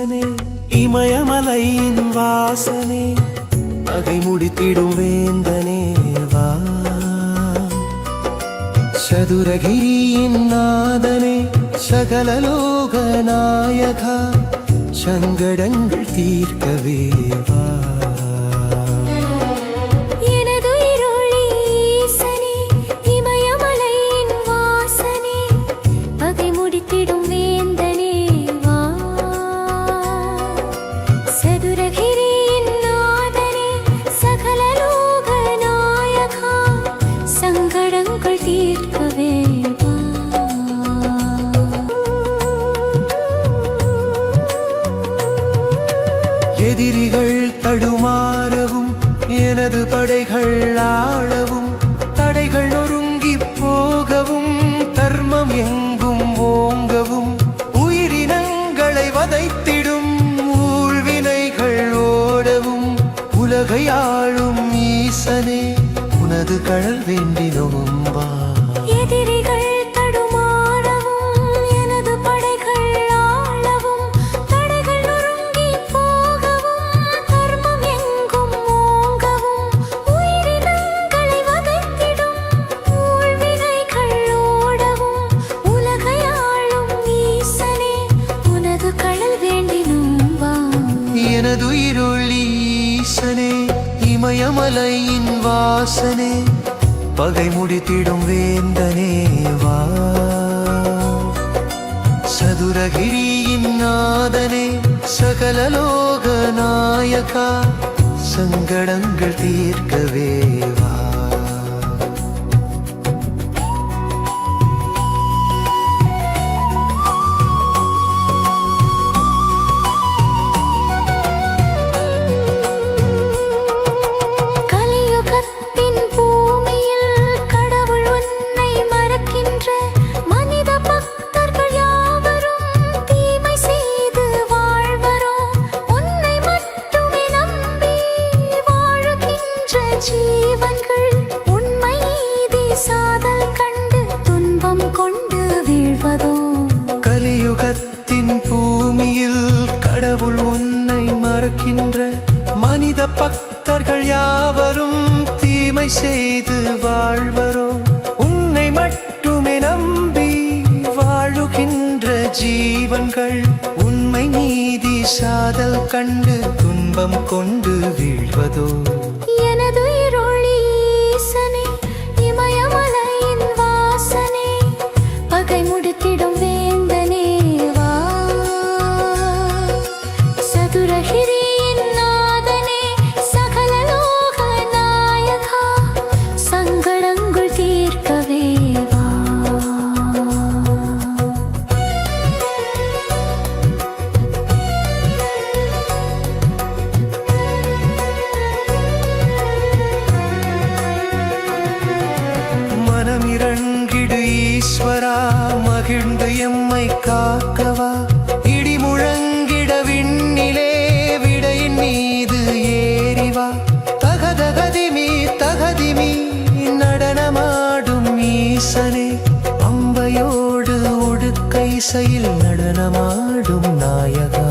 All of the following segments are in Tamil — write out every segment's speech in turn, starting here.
ஈசனே இமயமலையின் வாசனே பகை முடித்திடும் வேந்தனே வா. சதுரகிரியின் நாதனே சகலலோக நாயகா சங்கடங்கள் தீர்க்கவே வா. தடுமாறவும் எனது படைகள் ஆளவும் தடைகள் நொறுங்கி போகவும் தர்மம் எங்கும் ஓங்கவும் உயிரினங்களை வதைத்திடும் ஊழ்வினைகள் ஓடவும் உலகை ஆளும் ஈசனே உனது கழல் வேண்டினோம் வா இமயமலையின் வாசனே பகை முடித்திடும் வேந்தனே வா. சதுரகிரியின் நாதனே சகல லோக நாயகா சங்கடங்கள் தீர்க்கவே வா. மக்கள் யாவரும் தீமை செய்து வாழ்வரோ? உன்னை மட்டுமே நம்பி வாழுகின்ற ஜீவன்கள் உண்மை நீதி சாதல் கண்டு துன்பம் கொண்டு வீழ்வதோ? ஈஸ்வரா மகிழ்ந்து எம்மை காக்கவா? இடி முழங்கிட விண்ணிலே விடையின் மீது ஏறிவா. தகதகதிமி தகதிமி நடனமாடும் ஈசனே. அம்பையோடு ஒடுக்கை செயல் நடனமாடும் நாயகா.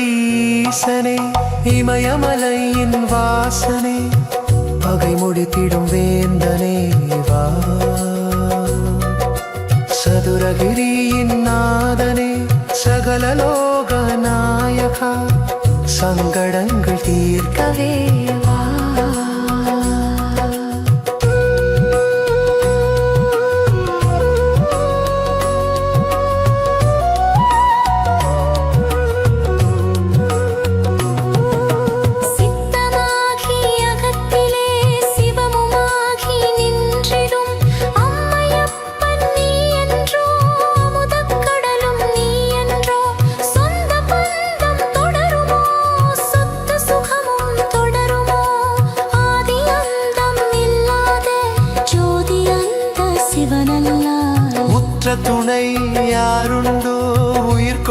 ஈசனே இமயமலையின் வாசனே பகை முடித்திடும் வேந்தனே வா. சதுரகிரியின் நாதனே சகலலோக நாயகா சங்கடங்கள் தீர்க்கவே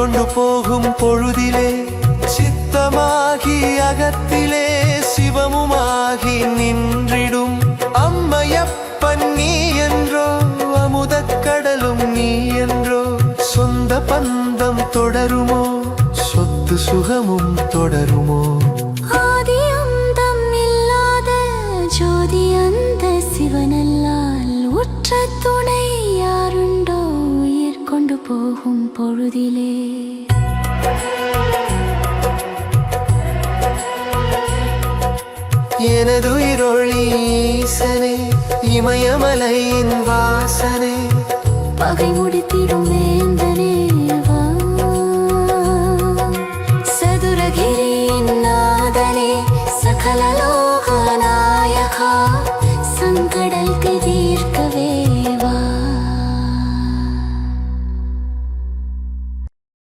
கொண்டு போகும் பொழுதிலே சித்தமாகி அகத்திலே சிவமுமாகி நின்றிடும். அம்மையப்பன் நீ என்றோ அமுதக் கடலும் நீ என்றோ சொந்த பந்தம் தொடருமோ? சொத்து சுகமும் தொடருமோ? ஜோதி அந்த சிவனல்லால் உற்ற துணை போகும் பொழுதிலே. எனதுயிரொளி ஈசனே இமயமலையின் வாசனே. பகை முடித்திடும் வேந்தனே வா. சதுரகிரியின் நாதனே சகல